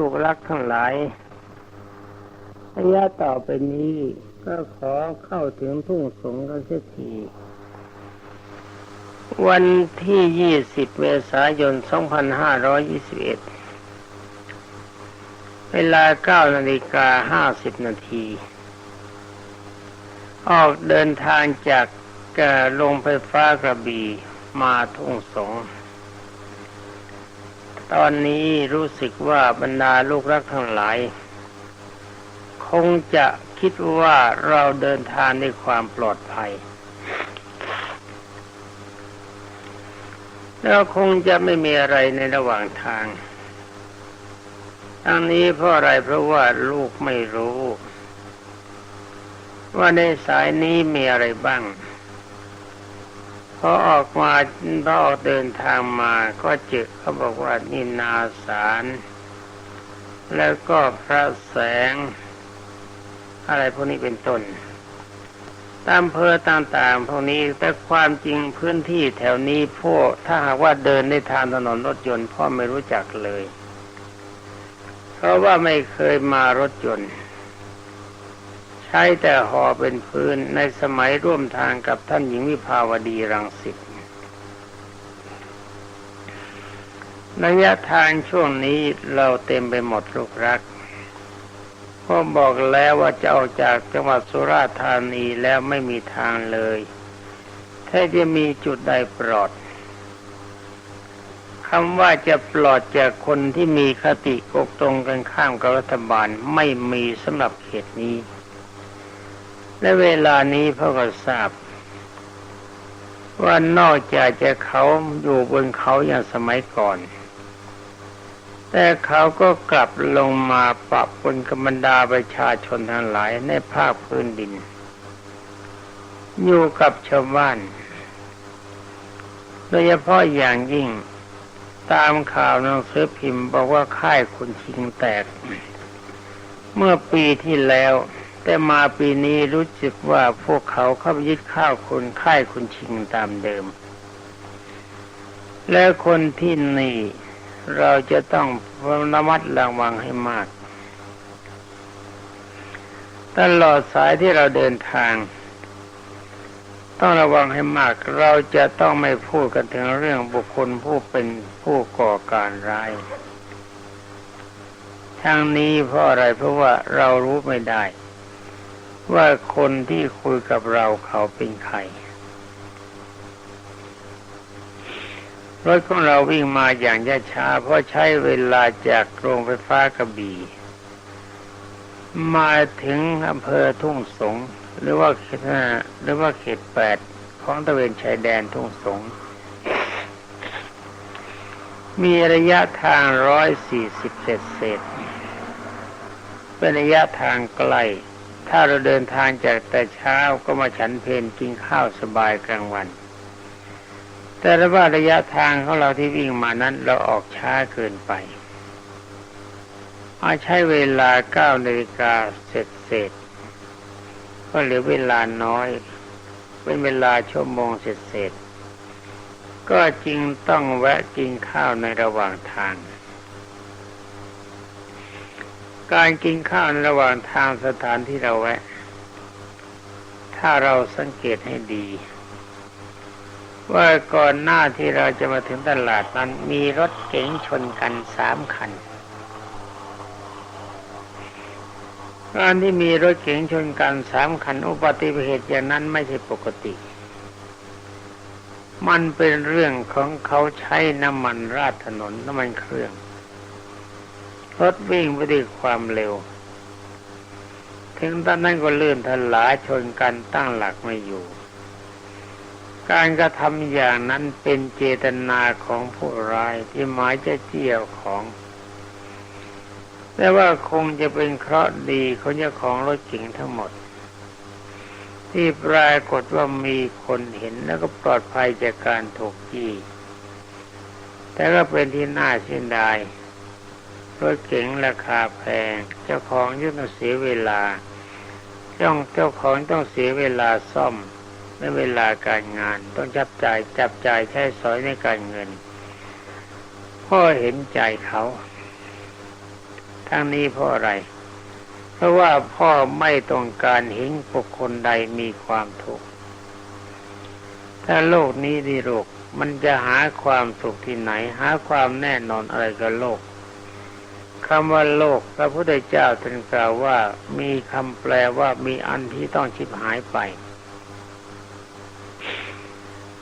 ลูกรักทั้งหลายระยะต่อไปนี้ก็ขอเข้าถึงทุ่งสงกันเสียที วันที่ 20 เมษายน 2521 เวลา 9 นาฬิกา 50 นาที ออกเดินทางจากโรงไฟฟ้ากระบี่มาทุ่งสง ตอนนี้รู้สึกว่าบรรดาลูกรักทั้งหลาย คงจะคิดว่าเราเดินทางในความปลอดภัย แล้วคงจะไม่มีอะไรในระหว่างทางทั้งนี้เพราะอะไรเพราะว่าลูกไม่รู้ ว่าในสายนี้มีอะไรบ้าง พอออกมาพอออกเดินทางมาก็เจอเขาบอกว่านินาสารแล้วก็พระแสง อะไรพวกนี้เป็นต้นตามเพอต่างๆพวกนี้แต่ความจริงพื้นที่แถวนี้พวกถ้าหากว่าเดินในทางถนนรถยนต์พ่อไม่รู้จักเลย เพราะว่าไม่เคยมารถยนต์ ใช้แต่ห่อเป็นพื้นในสมัยร่วมทางกับท่านหญิงวิภาวดีรังสิตระยะทางช่วงนี้เราเต็มไปหมดลูกรักพ่อบอกแล้วว่าจะออกจากจังหวัดสุราษฎร์ธานีแล้วไม่มีทางเลย ถ้าจะมีจุดใดปลอดคำว่าจะปลอดจากคนที่มีคติกกตรงกันข้ามกับรัฐบาลไม่มีสำหรับเขตนี้ และเวลานี้พ่อก็ทราบ ว่านอกจากจะเขาอยู่บนเขาอย่างสมัยก่อน แต่เขาก็กลับลงมาปะปนกับบรรดาประชาชนทั้งหลายในภาคพื้นดิน อยู่กับชาวบ้าน โดยเฉพาะอย่างยิ่งตามข่าวหนังสือพิมพ์บอกว่าค่ายคุณชิงแตก เมื่อปีที่แล้ว แต่มาปีนี้รู้สึกว่าพวกเขาเข้าไปยึดข้าวคุณค่ายคุณชิงตามเดิม และคนที่นี่เราจะต้องระมัดระวังให้มาก ตลอดสายที่เราเดินทาง ต้องระวังให้มาก เราจะต้องไม่พูดกันถึงเรื่องบุคคลผู้เป็นผู้ก่อการร้ายทางนี้เพราะอะไรเพราะว่าเรารู้ไม่ได้ ว่าคนที่คุยกับเราเขาเป็นใครรถของเราวิ่งมาอย่างช้าเพราะใช้เวลาจากโรงไฟฟ้ากระบี่มาถึงอำเภอทุ่งสง หรือว่าเขตหรือว่าเขตแปดของตะเวนชายแดนทุ่งสง มีระยะทางร้อยสี่สิบเศษเศษเป็นระยะทางไกล ถ้าเราเดินทางจากแต่เช้าก็มาฉันเพนกินข้าวสบายกลางวัน แต่ว่าระยะทางของเราที่วิ่งมานั้นเราออกช้าเกินไปอาใช้เวลาเก้านาฬิกาเสร็จเสร็จก็เหลือเวลาน้อย เป็นเวลาชั่วโมงเสร็จเสร็จก็จริงต้องแวะกินข้าวในระหว่างทาง การกินข้าวในระหว่างทางสถานที่เราแวะ ถ้าเราสังเกตให้ดี ว่าก่อนหน้าที่เราจะมาถึงตลาดนั้นมีรถเก๋งชนกันสามคันการที่มีรถเก๋งชนกันสามคันอุบัติเหตุอย่างนั้นไม่ใช่ปกติ มันเป็นเรื่องของเขาใช้น้ำมันราดถนนน้ำมันเครื่อง รถวิ่งไปด้วยความเร็ว ถึงตอนนั้นก็เลื่อนทลาชนกันตั้งหลักไม่อยู่ การกระทำอย่างนั้นเป็นเจตนาของผู้ร้ายที่หมายจะเจียวของแต่ว่าคงจะเป็นเคราะห์ดีเของเจ้าของรถเก๋งทั้งหมด ที่ปรากฏว่ามีคนเห็นแล้วก็ปลอดภัยจากการถูกจี้แต่ก็เป็นที่น่าเสียดาย รถเก๋งราคาแพง เจ้าของย่ต้องเสียเวลาเจ้าเจ้าของต้องเสียเวลาซ่อมในเวลาการงาน ต้องจับจ่ายจับจ่ายใช้สอยในการเงิน พ่อเห็นใจเขาทั้งนี้เพราะอะไร เพราะว่าพ่อไม่ต้องการเห็นบุคคลใดมีความทุกข์ถ้าโลกนี้ดีโลกมันจะหาความสุขที่ไหน หาความแน่นอนอะไรกับโลก คำว่าโลกพระพุทธเจ้าตรัสกล่าวว่ามีคำแปลว่ามีอันที่ต้องชิบหายไป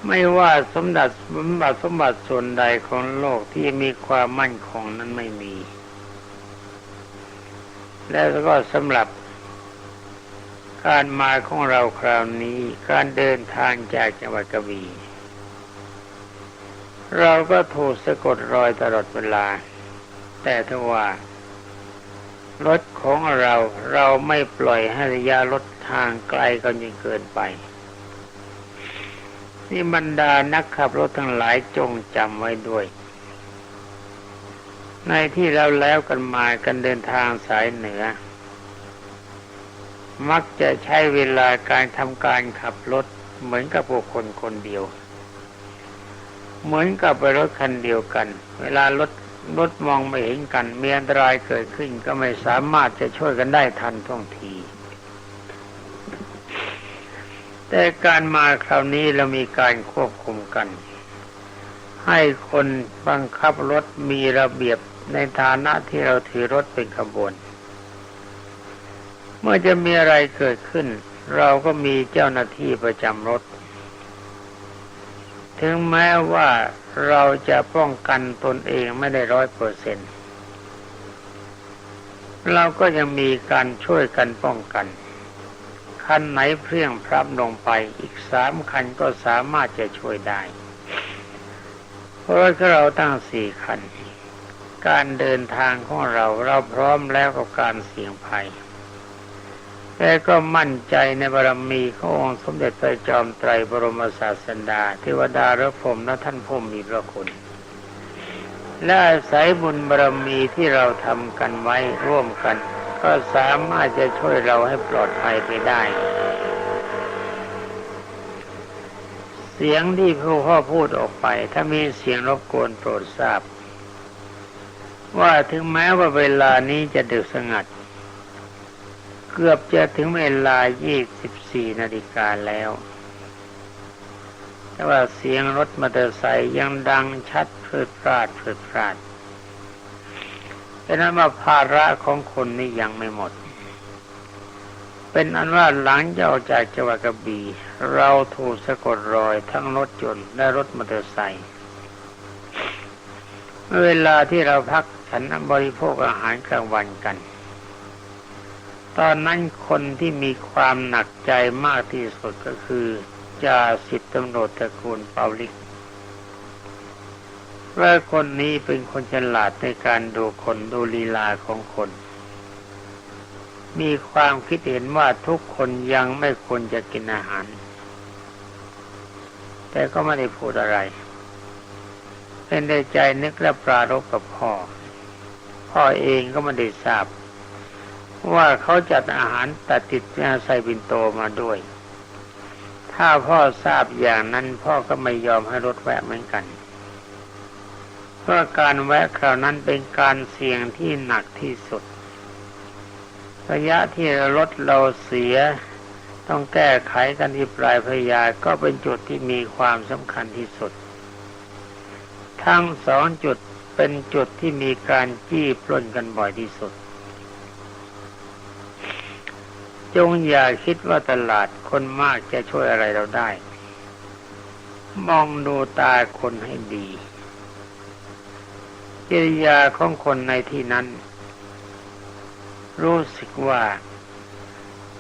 ไม่ว่าสมบัติสมบัติสมบัติส่วนใดของโลกที่มีความมั่นคงนั้นไม่มี แล้วก็สำหรับการมาของเราคราวนี้การเดินทางจากจังหวัดกระบี่เราก็ถูกสะกดรอยตลอดเวลา แต่ถ้าว่ารถของเราเราไม่ปล่อยให้ระยะรถทางไกลกันจนเกินไป นี่บรรดานักขับรถทั้งหลายจงจำไว้ด้วย ในที่เราแล้วกันมากันเดินทางสายเหนือ มักจะใช้เวลาการทำการขับรถเหมือนกับบุคคลคนเดียว เหมือนกับไปรถคันเดียวกัน เวลารถ รถมองไม่เห็นกัน มีอันตรายเกิดขึ้นก็ไม่สามารถจะช่วยกันได้ทันท่วงที แต่การมาคราวนี้เรามีการควบคุมกัน ให้คนบังคับรถมีระเบียบในฐานะที่เราถือรถเป็นขบวน เมื่อจะมีอะไรเกิดขึ้น เราก็มีเจ้าหน้าที่ประจำรถ ถึงแม้ว่า เราจะป้องกันตนเองไม่ได้ร้อยเปอร์เซ็นเราก็ยังมีการช่วยกันป้องกัน คันไหนเพียงพรับลงไปอีกสามคันก็สามารถจะช่วยได้ เพราะว่าเราตั้งสี่คัน การเดินทางของเราเราพร้อมแล้วกับการเสี่ยงภัย แต่ก็มั่นใจในบารมีขององค์สมเด็จพระจอมไตรบรมศาสดาเทวดาและพรมและท่านผู้มีพระคุณและอาศัยบุญบารมีที่เราทำกันไว้ร่วมกัน ก็สามารถจะช่วยเราให้ปลอดภัยไปได้ เสียงที่ผู้พ่อพูดออกไป ถ้ามีเสียงรบกวนโปรดทราบ ว่าถึงแม้ว่าเวลานี้จะดึกสงัด เกือบจะถึงเวลา 24 นาฬิกาแล้ว แต่ว่าเสียงรถมอเตอร์ไซค์ยังดังชัดเพืดพลาดเพืดพลาดเป็นนั้นว่าภาระของคนนี่ยังไม่หมด เป็นอันว่าหลังจากออกจากจังหวัดกระบี่ เราถูกสะกดรอยทั้งรถยนต์และรถมอเตอร์ไซค์เวลาที่เราพักฉันบริโภคอาหารกลางวันกัน ตอนนั้นคนที่มีความหนักใจมากที่สุดก็คือจ่าสิบตำรวจตระกูลเปาลิกว่าคนนี้เป็นคนฉลาดในการดูคนดูลีลาของคน มีความคิดเห็นว่าทุกคนยังไม่ควรจะกินอาหาร แต่ก็ไม่ได้พูดอะไร เป็นในใจนึกและปรารบกับพ่อ พ่อเองก็ไม่ได้ทราบ ว่าเขาจัดอาหารตัดติดใส่บินโตมาด้วย ถ้าพ่อทราบอย่างนั้นพ่อก็ไม่ยอมให้รถแวะเหมือนกัน เพราะการแวะคราวนั้นเป็นการเสี่ยงที่หนักที่สุด ระยะที่รถเราเสียต้องแก้ไขกันที่ปลายพยาก็เป็นจุดที่มีความสำคัญที่สุด ทั้งสองจุดเป็นจุดที่มีการจี้ปล้นกันบ่อยที่สุด จงอย่าคิดว่าตลาดคนมากจะช่วยอะไรเราได้ มองดูตาคนให้ดีกิริยาของคนในที่นั้น รู้สึกว่า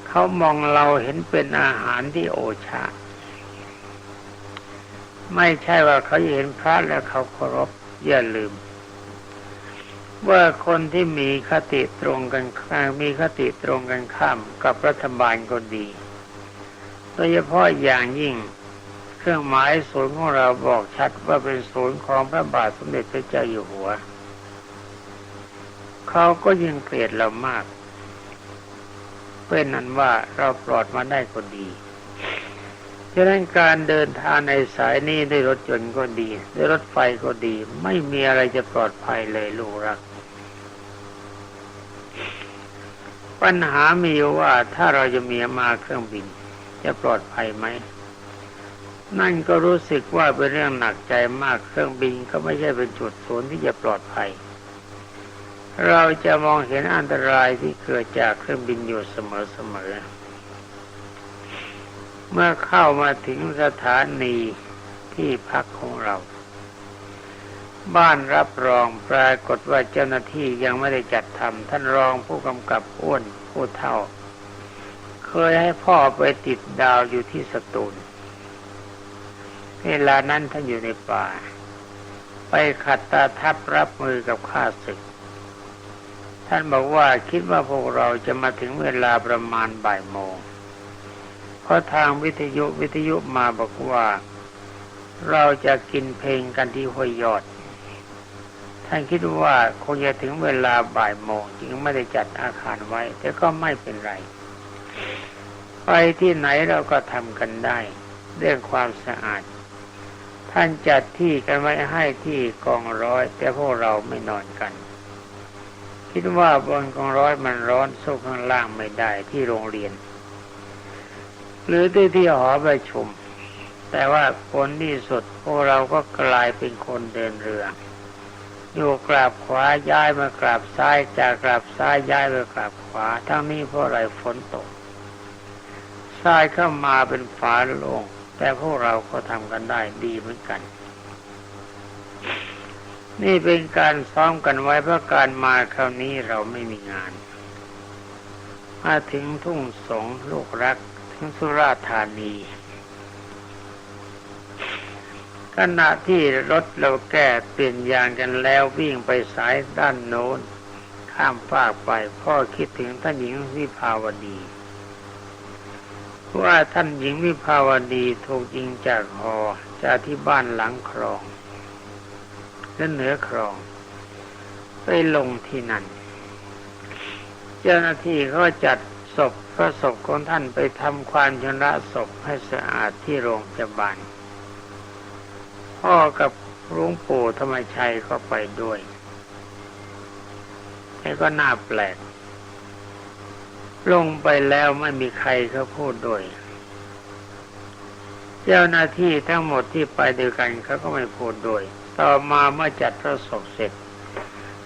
เขามองเราเห็นเป็นอาหารที่โอชา ไม่ใช่ว่าเขาเห็นพระแล้วเขาเคารพอย่าลืม ว่าคนที่มีคติตรงกันข้ามมีคติตรงกันข้ามกับรัฐบาลก็ดีโดยเฉพาะอย่างยิ่งเครื่องหมายศูนย์ของเราบอกชัดว่าเป็นศูนย์ของพระบาทสมเด็จพระเจ้าอยู่หัว เขาก็ยิ่งเกลียดเรามาก เป็นนั้นว่าเราปลอดมาได้ก็ดี ฉะนั้นการเดินทางในสายนี้ด้วยรถยนต์ก็ดีด้วยรถไฟก็ดี ไม่มีอะไรจะปลอดภัยเลยลูกรัก ปัญหามียว่าถ้าเราจะมีมาเครื่องบิน จะปลอดภัยไหมนั่นก็รู้สึกว่าเป็นเรื่องหนักใจมากเครื่องบินก็ไม่ใช่เป็นจุดศูนย์ที่จะปลอดภัย เราจะมองเห็นอันตรายที่เกิดจากเครื่องบินอยู่เสมอๆ เมื่อเข้ามาถึงสถานีที่พักของเรา บ้านรับรองปรากฏว่าเจ้าหน้าที่ยังไม่ได้จัดทำท่านรองผู้กำกับอ้วนผู้เท่า เคยให้พ่อไปติดดาวอยู่ที่สตูลเวลานั้นท่านอยู่ในป่า ไปขัดตาทับรับมือกับข้าศึก ท่านบอกว่าคิดว่าพวกเราจะมาถึงเวลาประมาณบ่ายโมง เพราะทางวิทยุวิทยุมาบอกว่า เราจะกินเพลงกันที่ห้วยยอด ท่านคิดว่าคงจะถึงเวลาบ่ายโมงจึงไม่ได้จัดอาคารไว้ แต่ก็ไม่เป็นไร ไปที่ไหนเราก็ทำกันได้ เรื่องความสะอาด ท่านจัดที่กันไว้ให้ที่กองร้อย แต่พวกเราไม่นอนกันคิดว่าบนกองร้อยมันร้อนสู้ข้างล่างไม่ได้ที่โรงเรียน หรือที่ที่หอประชุม แต่ว่าผลที่สุดพวกเราก็กลายเป็นคนเดินเรือ อยู่กราบขวาย้ายมากราบซ้ายจากกราบซ้ายย้ายไปกราบขวา ทั้งนี้เพราะอะไรฝนตกทรายเข้ามาเป็นฝาโล่งแต่พวกเราก็ทำกันได้ดีเหมือนกัน นี่เป็นการซ้อมกันไว้เพราะการมาคราวนี้เราไม่มีงาน มาถึงทุ่งสงลูกรัก สุราษฎร์ธานี ขณะที่รถเราแก้เปลี่ยนยางกันแล้ววิ่งไปสายด้านโน้น ข้ามฟากไปพ่อคิดถึงท่านหญิงวิภาวดีว่าท่านหญิงวิภาวดีถูกยิงจากหอจากที่บ้านหลังคลองและเหนือคลอง ไปลงที่นั่น เจ้าหน้าที่เขาจัด ศพพระศพของท่านไปทำความชำระศพให้สะอาดที่โรงพยาบาลพ่อกับหลวงปู่ธรรมชัยก็ไปด้วยแต่ก็น่าแปลก ลงไปแล้วไม่มีใครเขาพูดด้วย เจ้าหน้าที่ทั้งหมดที่ไปเดียกันเขาก็ไม่พูดด้วย ต่อมาเมื่อจัดพระศพเสร็จ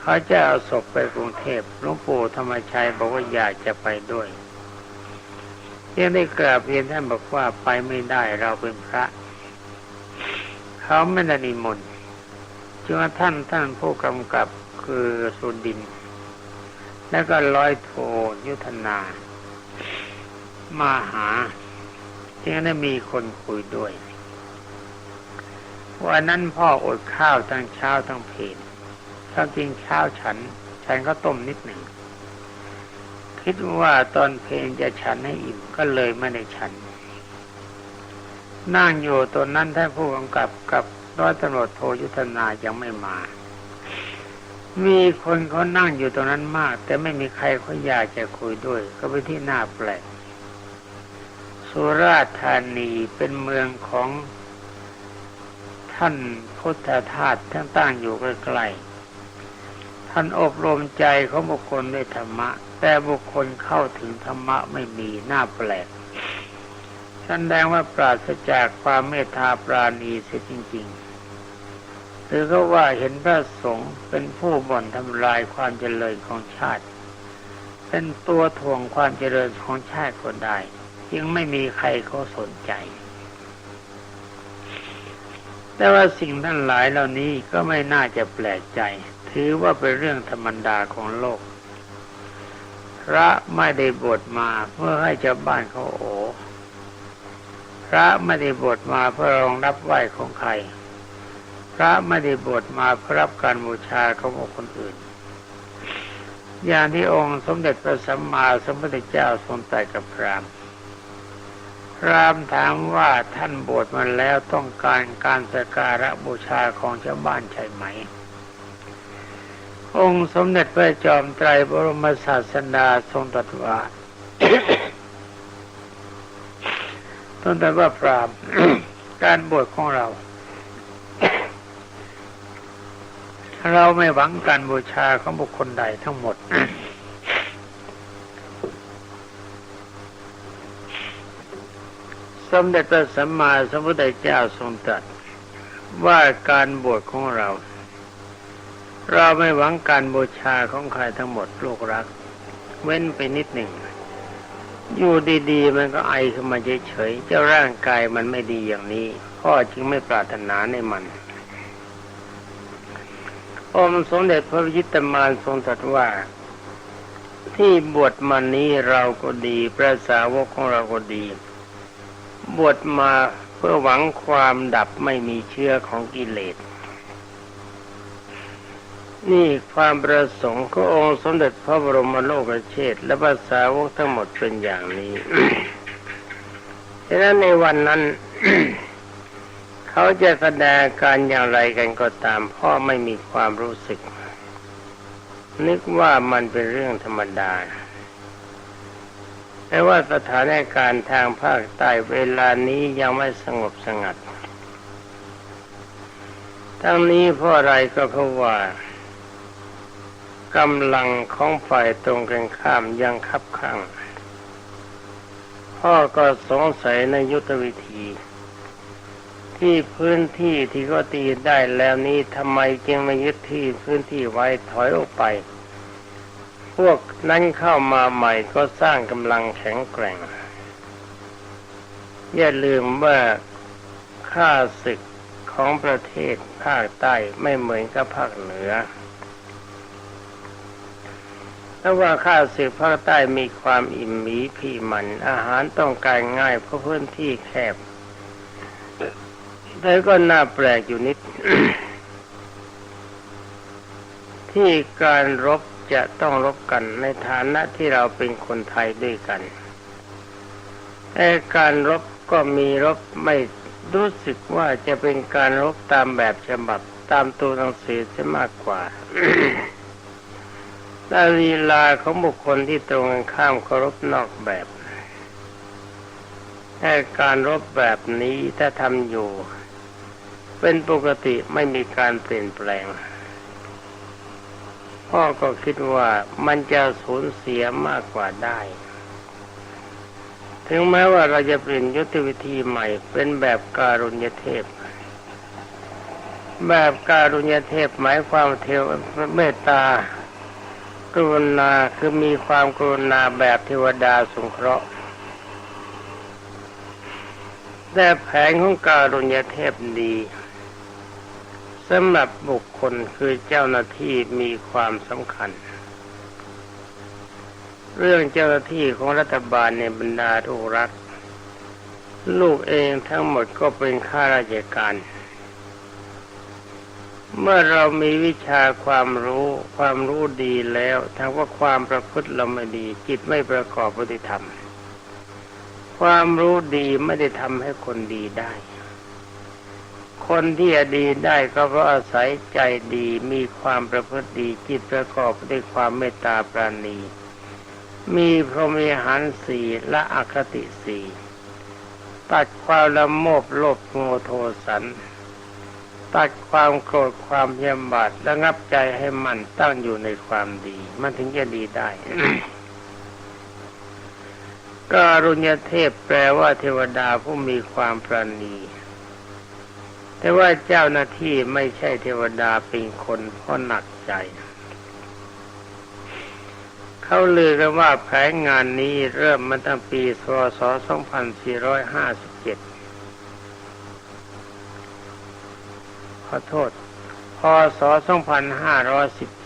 เขาจะเอาศพไปกรุงเทพหลวงปู่ธรรมชัยบอกว่าอยากจะไปด้วย ยังได้กราบเรียนท่านบอกว่าไปไม่ได้เราเป็นพระ เขาไม่ได้นิมนต์จึงว่าท่านท่านผู้กำกับคือสุดิน แล้วก็ร้อยโทยุทธนา มาหาจึงได้มีคนคุยด้วยวันนั้นพ่ออดข้าวทั้งเช้าทั้งเพลนควาจริงเช้าฉัน ฉันก็ต้มนิดหนึ่ง คิดว่าตอนเพลนจะฉันให้อิ่มก็เลยไม่ได้ฉัน นั่งอยู่ตอนนั้นท่านผู้กำกับกับร้อยตำรวจโทยุทธนายังไม่มา มีคนเขานั่งอยู่ตรงนั้นมาก แต่ไม่มีใครเขาอยากจะคุยด้วย ก็เป็นที่น่าแปลกสุราษฎร์ธานีเป็นเมืองของท่านพุทธทาสทั้งตั้งอยู่ใกล้ๆ ท่านอบรมใจของบุคคลด้วยธรรมะ แต่บุคคลเข้าถึงธรรมะไม่มีน่าแปลกแสดงว่าปราศจากความเมตตาปราณีเสียจริงๆหรือก็ว่าเห็นพระสงฆ์เป็นผู้บ่นทำลายความเจริญของชาติ เป็นตัวถ่วงความเจริญของชาติก็ได้ยังไม่มีใครเขาสนใจ แต่ว่าสิ่งทั้งหลายเหล่านี้ก็ไม่น่าจะแปลกใจ ถือว่าเป็นเรื่องธรรมดาของโลก พระไม่ได้บวชมาเพื่อให้ชาวบ้านเขาโอพระไม่ได้บวชมาเพื่อรองรับไหวของใคร พระไม่ได้บวชมาเพื่อรับการบูชาของคนอื่น อย่างที่องค์สมเด็จพระสัมมาสัมพุทธเจ้าทรงตรัสกับพราหมณ์ พรามถามว่าท่านบวชมาแล้วต้องการการสการะบูชาของชาวบ้านใช่ไหม องค์สมเด็จพระจอมไตรบรมศาสดาทรงตรัสว่าต้นแต่ว่าพรามการบวชของเรา เราไม่หวังการบูชาของบุคคลใดทั้งหมด สมเด็จพระสัมมาสัมพุทธเจ้าทรงตรัสว่าการบวชของเรา เราไม่หวังการบูชาของใครทั้งหมดลูกรัก เว้นไปนิดหนึ่ง อยู่ดีๆ มันก็ไอขึ้นมาเฉยๆเจ้าร่างกายมันไม่ดีอย่างนี้ พ่อจึงไม่ปรารถนาในมันองค์สมเด็จพระยิตมานทรงตรัสว่า ที่บวชมานี้เราก็ดี พระสาวกของเราก็ดี บวชมาเพื่อหวังความดับไม่มีเชื้อของกิเลส นี่ความประสงค์ขององค์สมเด็จพระบรมโลกเชษฐและภาษาวกทั้งหมดเป็นอย่างนี้ฉะนั้นในวันนั้นเขาจะแสดงการอย่างไรกันก็ตามพ่อไม่มีความรู้สึก นึกว่ามันเป็นเรื่องธรรมดา แต่ว่าสถานการณ์ทางภาคใต้เวลานี้ยังไม่สงบสงัด ทั้งนี้เพราะอะไรก็เพราะว่ากำลังของฝ่ายตรงกันข้ามยังคับข้าง พ่อก็สงสัยในยุทธวิธี ที่พื้นที่ที่ก็ตีได้แล้วนี้ทำไมจึงไม่ยึดที่พื้นที่ไว้ถอยออกไป วกนั้นเข้ามาใหม่ก็สร้างกำลังแข็งแกร่ง อย่าลืมว่าค่าศึกของประเทศภาคใต้ไม่เหมือนกับภาคเหนือถ้าว่าข้าศึกภาคใต้มีความอิ่มมีพี่มัน อาหารต้องการง่ายเพราะพื้นที่แคบแต่ก็น่าแปลกอยู่นิด ที่การรบ จะต้องรบกันในฐานะที่เราเป็นคนไทยด้วยกันแต่การรบก็มีรบไม่รู้สึกว่าจะเป็นการรบตามแบบฉบับตามตัวหนังสือจะมากกว่าและลีลาของบุคคลที่ตรงกันข้ามเคารพนอกแบบแต่การรบแบบนี้ถ้าทำอยู่ เป็นปกติไม่มีการเปลี่ยนแปลง พ่อก็คิดว่ามันจะสูญเสียมากกว่าได้ ถึงแม้ว่าเราจะเปลี่ยนยุทธวิธีใหม่ เป็นแบบการุญยเทพ แบบการุญยเทพหมายความเทวเมตตากรุณาคือมีความกรุณาแบบเทวดาสงเคราะห์แต่แผนของการุญยเทพดี สำหรับบุคคลคือเจ้าหน้าที่มีความสำคัญ เรื่องเจ้าหน้าที่ของรัฐบาลในบรรดาทุกรัฐลูกเองทั้งหมดก็เป็นข้าราชการ เมื่อเรามีวิชาความรู้ความรู้ดีแล้ว ทั้งว่าความประพฤติเราไม่ดี จิตไม่ประกอบปฏิธรรม ความรู้ดีไม่ได้ทำให้คนดีได้ คนที่จะดีได้ก็เพราะอาศัยใจดีมีความประพฤติดีจิตประกอบด้วยความเมตตาปราณี มีพรหมิหารสีและอคติสีตัดความละโมบโลภโงโทสัน ตัดความโกรธความเยี่ยมบาดระงับใจให้มันตั้งอยู่ในความดี มันถึงจะดีได้การุญเทพแปลว่าเทวดาผู้มีความปราณี แต่ว่าเจ้าหน้าที่ไม่ใช่เทวดาเป็นคนเพราะหนักใจเขาลือกันว่าแผนงานนี้เริ่มมาตั้งปีศศ2457 ขอโทษ พศ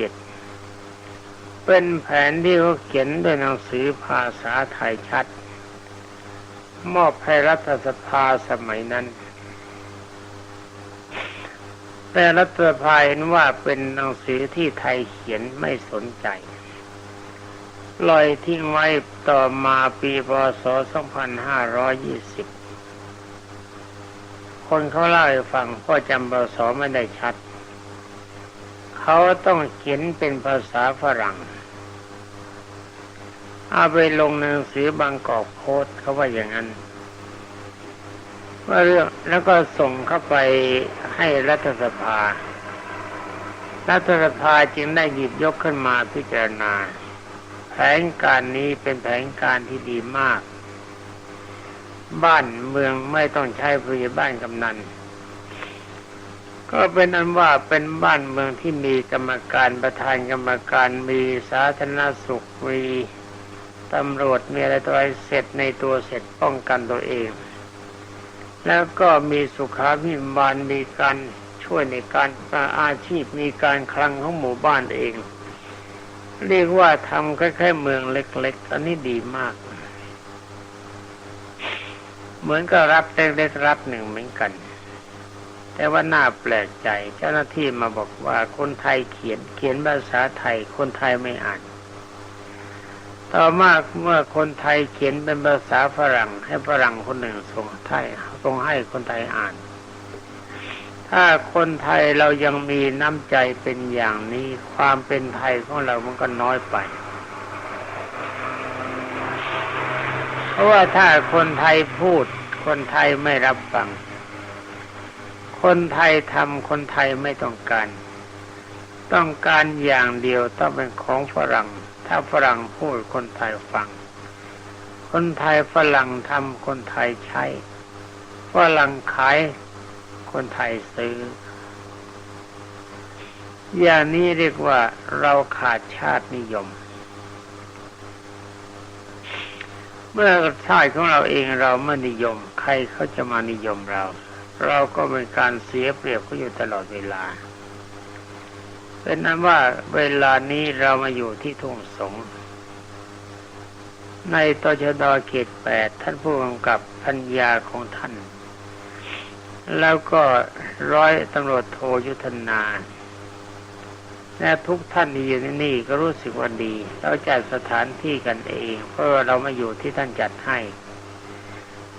2517 เป็นแผนที่เขาเขียนด้วยหนังสือภาษาไทยชัด มอบให้รัฐสภาสมัยนั้น แต่รัฐภาเห็นว่าเป็นหนังสือที่ไทยเขียนไม่สนใจลอยทิ้งไว้ต่อมาปีพศ 2520 คนเขาเล่าให้ฟังพ่อจำภาษาไม่ได้ชัด เขาต้องเขียนเป็นภาษาฝรั่ง เอาไปลงหนังสือบางกอกโพสเขาว่าอย่างนั้น ว่าเรื่องแล้วก็ส่งเข้าไปให้รัฐสภา รัฐสภาจึงได้หยิบยกขึ้นมาพิจารณา แผนการนี้เป็นแผนการที่ดีมาก บ้านเมืองไม่ต้องใช้ผู้ใหญ่บ้านกำนันก็เป็นอันว่าเป็นบ้านเมืองที่มีกรรมการประธานกรรมการมีสาธารณสุขมีตำรวจมีอะไรตัวอะไรเสร็จในตัวเสร็จป้องกันตัวเอง แล้วก็มีสุขาพิบาลมีการช่วยในการอาชีพมีการคลังของหมู่บ้านเอง เรียกว่าทำคล้ายๆเมืองเล็ก ๆ อันนี้ดีมาก เหมือนกับรับเล็กๆรับหนึ่งเหมือนกัน แต่ว่าน่าแปลกใจ เจ้าหน้าที่มาบอกว่าคนไทยเขียนเขียนภาษาไทยคนไทยไม่อ่าน ต่อมาเมื่อคนไทยเขียนเป็นภาษาฝรั่ง ให้ฝรั่งคนหนึ่งส่งไทยส่งให้คนไทยอ่าน ถ้าคนไทยเรายังมีน้ำใจเป็นอย่างนี้ ความเป็นไทยของเรามันก็น้อยไป เพราะว่าถ้าคนไทยพูด คนไทยไม่รับฟัง คนไทยทำคนไทยไม่ต้องการ ต้องการอย่างเดียวต้องเป็นของฝรั่ง ถ้าฝรั่งพูดคนไทยฟัง คนไทยฝรั่งทำคนไทยใช้ฝรั่งขายคนไทยซื้อ อย่างนี้เรียกว่าเราขาดชาตินิยม เมื่อชาติของเราเองเราไม่นิยม ใครเขาจะมานิยมเรา เราก็เป็นการเสียเปรียบเขาอยู่ตลอดเวลา เป็นนั้นว่าเวลานี้เรามาอยู่ที่ทุ่งสงในตชดเขตแปดท่านผู้กำกับพัญญาของท่าน แล้วก็ร้อยตำรวจโทยุทธนาและทุกท่านที่อยู่ที่นี่ก็รู้สึกว่าดี เราจัดสถานที่กันเอง เพราะเรามาอยู่ที่ท่านจัดให้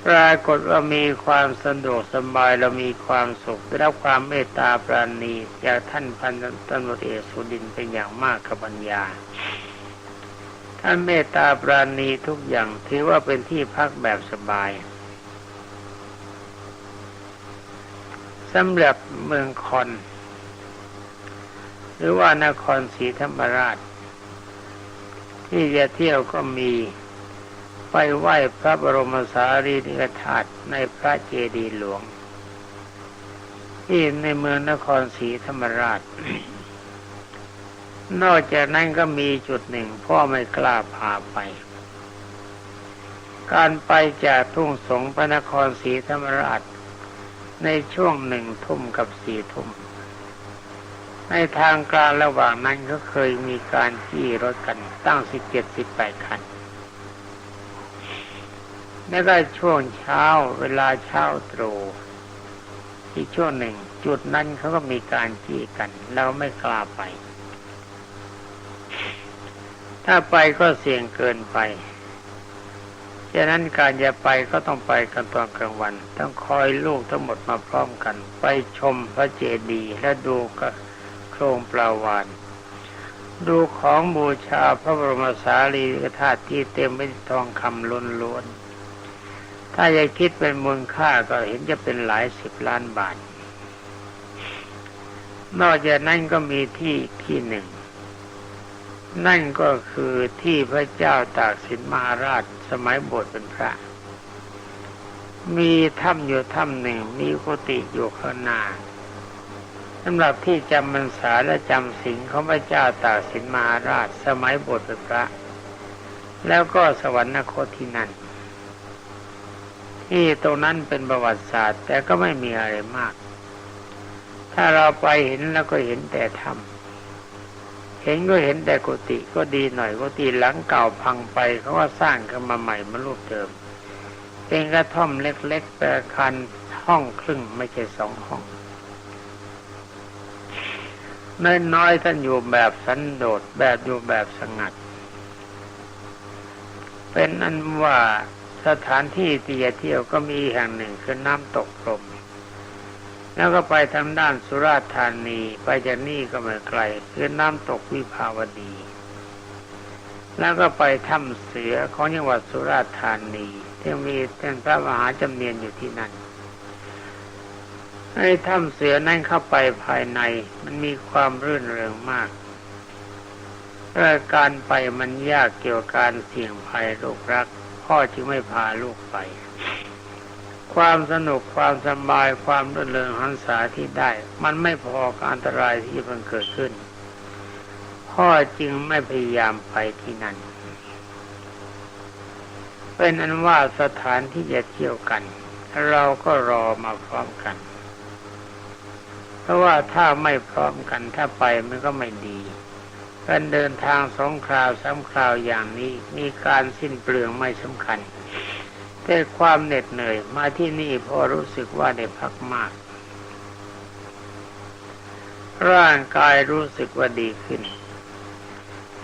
ปรากฏว่ามีความสะดวกสบายเรามีความสุขได้รับความเมตตาปราณีจากท่านพันตำรวจเอกสุดินเป็นอย่างมากกับปัญญา ท่านเมตตาปราณีทุกอย่างถือว่าเป็นที่พักแบบสบายสำหรับเมืองคอน หรือว่านครศรีธรรมราช ที่จะเที่ยวก็มี ไปไหว้พระบรมสารีริกธาตุในพระเจดีย์หลวง ที่ในเมืองนครศรีธรรมราช นอกจากนั้นก็มีจุดหนึ่งพ่อไม่กล้าพาไป การไปจากทุ่งสงพระนครศรีธรรมราช ในช่วงหนึ่งทุ่มกับสี่ทุ่มในทางกลางระหว่างนั้นก็เคยมีการขี่รถกันตั้งสิบเจ็ดสิบแปดคัน แล้วก็ช่วงเช้าเวลาเช้าตรู่อีกช่วงหนึ่ง จุดนั้นเขาก็มีการจี้กัน เราไม่กล้าไป ถ้าไปก็เสี่ยงเกินไปฉะนั้นการจะไปก็ต้องไปกันตอนกลางวัน ต้องคอยลูกทั้งหมดมาพร้อมกัน ไปชมพระเจดีย์และดูก็โครงปลาวาน ดูของบูชาพระบรมสารีริกธาตุที่เต็มไปด้วยทองคำล้นล้วนๆ ถ้าจะคิดเป็นมูลค่าก็เห็นจะเป็นหลายสิบล้านบาท นอกจากนั้นก็มีที่ที่หนึ่ง นั่นก็คือที่พระเจ้าตากสินมหาราชสมัยบวชเป็นพระ มีถ้ำอยู่ถ้ำหนึ่ง มีกุฏิอยู่ข้างหน้าสำหรับที่จำพรรษาและจำศีลของพระเจ้าตากสินมหาราชสมัยบวชเป็นพระ แล้วก็สวรรคตที่นั่น ที่ตรงนั้นเป็นประวัติศาสตร์ แต่ก็ไม่มีอะไรมาก ถ้าเราไปเห็นแล้วก็เห็นแต่ถ้ำเห็นก็เห็นแต่กุฏิก็ดีหน่อยกุฏิหลังเก่าพังไปเขาก็สร้างขึ้นมาใหม่มารูปเดิม เป็นกระท่อมเล็กๆแต่คันห้องครึ่งไม่ใช่สองห้องน้อยๆท่านอยู่แบบสันโดษแบบอยู่แบบสงัด เป็นอันว่า สถานที่ที่จะเที่ยวก็มีแห่งหนึ่งคือน้ำตกพรมแล้วก็ไปทางด้านสุราษฎร์ธานีไปจากนี่ก็ไม่ไกลคือน้ำตกวิภาวดี แล้วก็ไปถ้ำเสือของจังหวัดสุราษฎร์ธานีที่มีท่านพระมหาจำเนียนอยู่ที่นั่นไอ้ถ้ำเสือนั่นเข้าไปภายในมันมีความรื่นเริงมากเรื่การไปมันยากเกี่ยวกับการเสี่ยงภัยลูกรัก พ่อจึงไม่พาลูกไป ความสนุกความสบายความรื่นเริงหันษาที่ได้ มันไม่พอกับอันตรายที่มันเกิดขึ้น พ่อจึงไม่พยายามไปที่นั่น เป็นอันว่าสถานที่จะเที่ยวกัน เราก็รอมาพร้อมกัน เพราะว่าถ้าไม่พร้อมกันถ้าไปมันก็ไม่ดี การเดินทางสองคราวสามคราวอย่างนี้มีการสิ้นเปลืองไม่สำคัญ แต่ความเหน็ดเหนื่อยมาที่นี่พอรู้สึกว่าได้พักมาก ร่างกายรู้สึกว่าดีขึ้น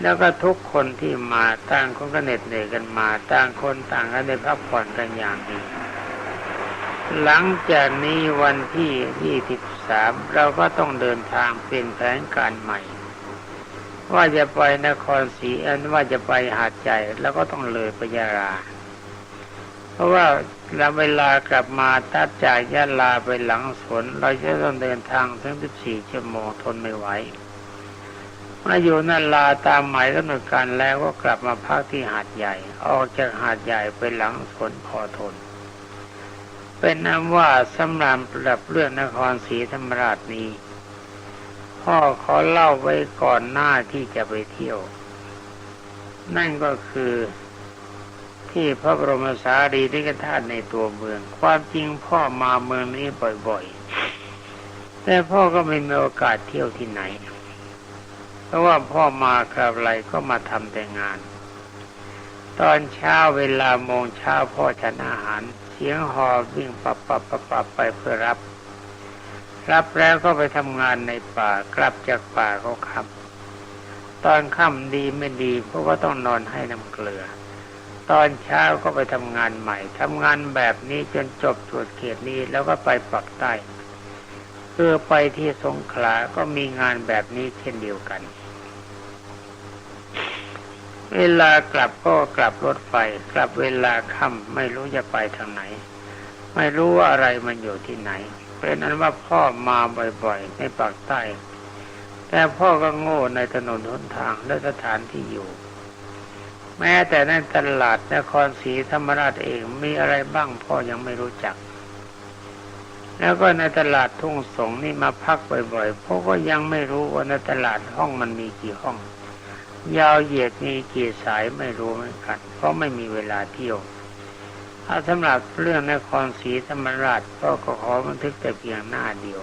แล้วก็ทุกคนที่มาต่างคนก็เหน็ดเหนื่อยกันมาต่างคนต่างก็ได้พักผ่อนกันอย่างดีหลังจากนี้วันที่ยี่สิบสามเราก็ต้องเดินทางเปลี่ยนแผนการใหม่ ว่าจะไปนครศรีอันว่าจะไปหาดใหญ่แล้วก็ต้องเลยไปยาลา เพราะว่าเราเวลากลับมาตัดจากยะลาไปหลังสวนเราจะต้องเดินทางถึง14ชั่วโมงทนไม่ไหวมาอยู่นั่นลาตามหมายกำหนดการแล้วก็กลับมาพักที่หาดใหญ่ ออกจากหาดใหญ่ไปหลังสวนพอทน เป็นน้ำว่าสำหรับหรับเรื่องนครศรีธรรมราชนี้ พ่อขอเล่าไว้ก่อนหน้าที่จะไปเที่ยว นั่นก็คือที่พระบรมสารีริกธาตุในตัวเมือง ความจริงพ่อมาเมืองนี้บ่อยๆ แต่พ่อก็ไม่มีโอกาสเที่ยวที่ไหน เพราะว่าพ่อมากับไรก็มาทำแต่งาน ตอนเช้าเวลาโมงเช้าพ่อฉันอาหาร เสียงหอวิ่งปับปับปับปับไปเพื่อรับ รับแล้วก็ไปทำงานในป่ากลับจากป่าก็ค่ำตอนค่ำดีไม่ดีพวกก็ต้องนอนให้น้ำเกลือ ตอนเช้าก็ไปทำงานใหม่ทำงานแบบนี้จนจบตรวจเขตนี้แล้วก็ไปปักใต้เพื่อไปที่สงขลาก็มีงานแบบนี้เช่นเดียวกัน เวลากลับก็กลับรถไฟ กลับเวลาค่ำไม่รู้จะไปทางไหน ไม่รู้ว่าอะไรมันอยู่ที่ไหน เป็นนั้นว่าพ่อมาบ่อยๆในปากใต้ แต่พ่อก็โง่ในถนนหนทางและสถานที่อยู่ แม้แต่ในตลาดนครศรีธรรมราชเองมีอะไรบ้างพ่อยังไม่รู้จัก แล้วก็ในตลาดทุ่งสงนี่มาพักบ่อยๆพ่อก็ยังไม่รู้ว่าในตลาดห้องมันมีกี่ห้อง ยาวเหยียดมีกี่สายไม่รู้เหมือนกันเพราะไม่มีเวลาเที่ยว ถ้าสำหรับเรื่องนครศรีธรรมราชก็ขอบันทึกแต่เพียงหน้าเดียว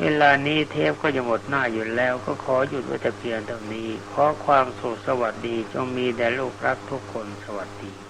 เวลานี้เทพก็จะหมดหน้าอยู่แล้ว ก็ขอหยุดไว้แต่เพียงเท่านี้ ขอความสุขสวัสดีจงมีแด่ลูกรักทุกคนสวัสดี